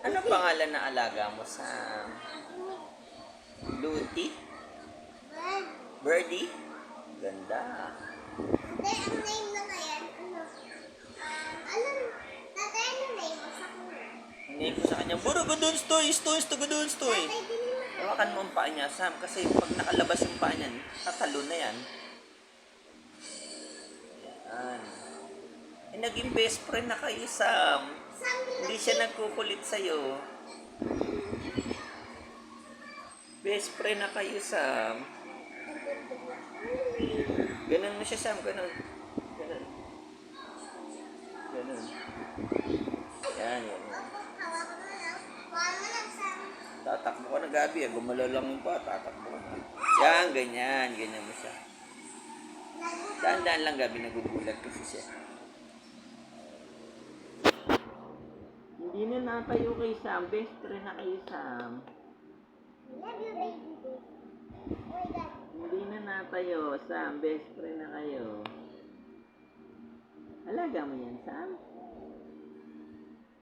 Ano pangalan na alaga mo sa Luti? Birdie? Ganda. Hindi, ang name na ngayon, ano? Um, ano? Tatay, ano name mo sa kuya? Hindi ko sa kanya, Buro, gadun, stoy, stoy, stoy, gadun, stoy. Tatay? Hawakan mo ang paa niya, Sam, kasi pag nakalabas yung paa niyan, tatalo na. Yan. Naging best friend na kayo, Sam. Hindi siya nagkukulit sa'yo. Best friend na kayo, Sam. Ganun mo siya, Sam. Ganun. Ganun. Ganun. Yan, yan. Tatakbo ka na, Gabi. ah. Gumalaw lang yung pa. Tatakbo ka na. Yan, ganyan. Ganyan mo siya. Daan-daan lang, Gabi. Nagugulat kasi siya. Hindi na natayo kay Sam. Best friend na kay Sam. Love you, baby. Oh my God. Hindi na natayo. Sam, best friend na kayo. Alaga mo yan, Sam.